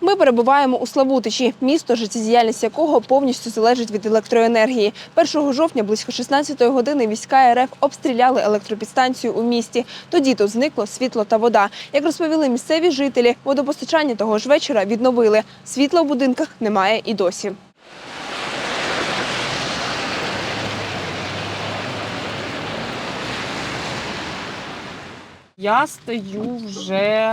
Ми перебуваємо у Славутичі, місто, життєдіяльність якого повністю залежить від електроенергії. 1 жовтня близько 16-ї години війська РФ обстріляли електропідстанцію у місті. Тоді тут зникло світло та вода. Як розповіли місцеві жителі, водопостачання того ж вечора відновили. Світла в будинках немає і досі. Я стою вже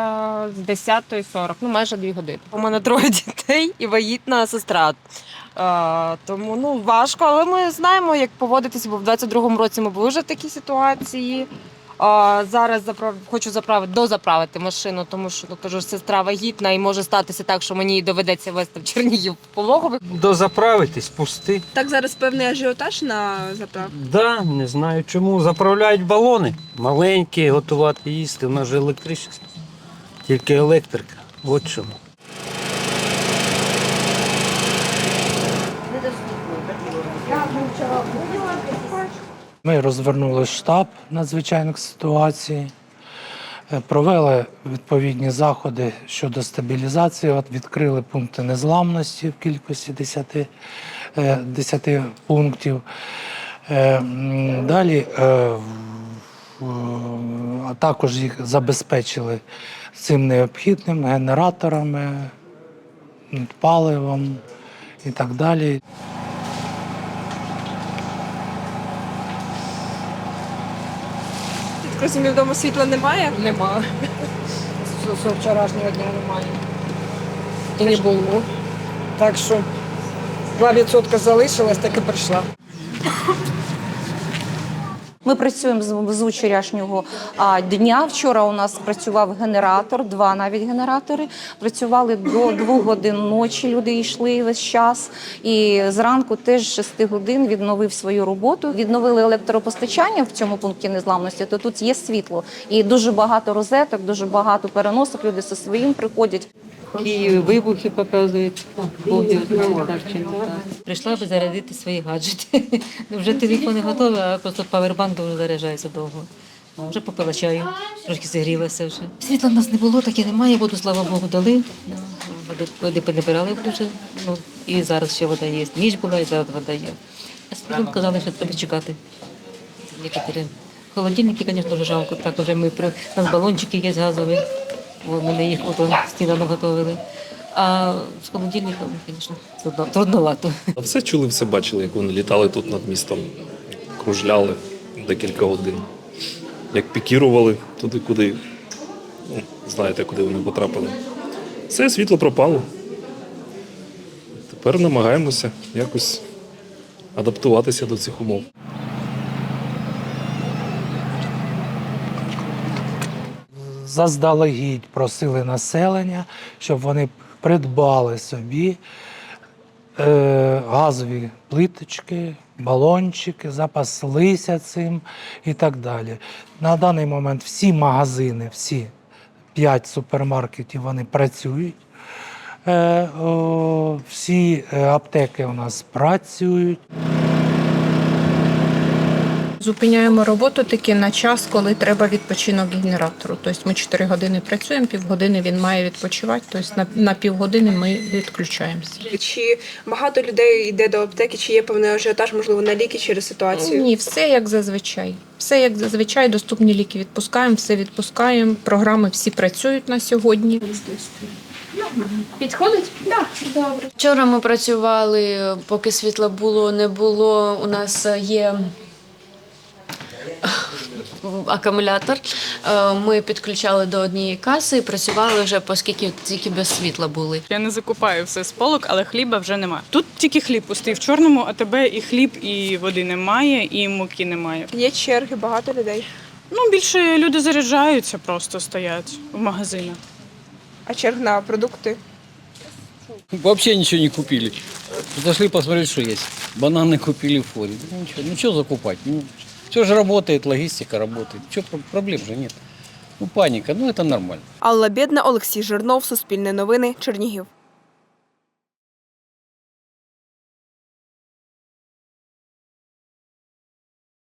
з 10.40, ну майже дві години. У мене троє дітей і вагітна сестра. Е, тому ну важко, але ми знаємо, як поводитися, бо в 22-му році ми були вже в такій ситуації. А зараз заправ... хочу заправити дозаправити машину, тому що ну кажу, сестра вагітна і може статися так, що мені доведеться вести в Чернігів пологових. Дозаправитись, пусти. Так зараз певний ажіотаж на заправку. Да, не знаю чому. Заправляють балони. Маленькі, готувати їсти. У нас же електричество. Тільки електрика. От чому. Ми розвернули штаб надзвичайних ситуацій, е, провели відповідні заходи щодо стабілізації, відкрили пункти незламності в кількості 10, е, 10 пунктів. Е, Далі е, а також їх забезпечили цим необхідним генераторами, паливом і так далі. Розумію, вдома світла немає. Нема. З вчорашнього дня немає. І не було. Так що 2% залишилось, так і прийшла. Ми працюємо з, вчорашнього дня. Вчора у нас працював генератор, два навіть генератори. Працювали до двох годин ночі. Люди йшли весь час. І зранку теж 6 годин відновив свою роботу. Відновили електропостачання в цьому пункті незламності. То тут є світло і дуже багато розеток, дуже багато переносок. Люди зі своїм приходять. І вибухи показують. Бог його так чи не так. Прийшла би зарядити свої гаджети. Ну, Вже телефон не готовий, а просто павербанк дуже заряджається довго. Ну, Вже попила чаю, трошки зігрілася вже. Світла в нас не було, так і немає. Воду, слава Богу, дали. Ну, Води, води понабирали вже. Ну, і зараз ще вода є. Ніч була, і зараз вода є. А світлом казали, що треба чекати. Холодильники, звісно, дуже жалко. Так вже ми при у нас балончики є газові. О, Ми на їх ото сніданок готували. А з холодильником, звісно, трудно, трудновато. Все чули, все бачили, як вони літали тут над містом, кружляли декілька годин. Як пікірували туди, куди, ну, знаєте, куди вони потрапили. Все, світло пропало. Тепер намагаємося якось адаптуватися до цих умов. Заздалегідь просили населення, щоб вони придбали собі е, газові плиточки, балончики, запаслися цим і так далі. На даний момент всі магазини, всі п'ять супермаркетів вони працюють. Е, о, всі е, аптеки у нас працюють. Зупиняємо роботу таки на час, коли треба відпочинок генератору. Тобто ми 4 години працюємо, півгодини він має відпочивати, тобто на, на півгодини ми відключаємося. Чи багато людей йде до аптеки, чи є певний ажіотаж, можливо, на ліки через ситуацію? Ні, все як зазвичай. Все як зазвичай, доступні ліки відпускаємо, все відпускаємо. Програми всі працюють на сьогодні. Підходить? Так, добре. Вчора ми працювали, поки світла було, не було. У нас є акумулятор. Е, Ми підключали до однієї каси і працювали вже, оскільки тільки без світла були. Я не закупаю все з полок, але хліба вже немає. Тут тільки хліб пустий в чорному, а тебе і хліб, і води немає, і муки немає. Є черги, багато людей. Ну більше люди заряджаються, просто стоять в магазинах. А черг на продукти. Вообще ничего не купили. Зашли посмотреть, что есть. Бананы купили в форе. Ну, ничего, ну что закупать? Ну, все же работает, логистика работает. Че, проблем же нет. Ну, паника, ну это нормально. Алла Бєдна, Олексій Жирнов, Суспільне новини, Чернігів.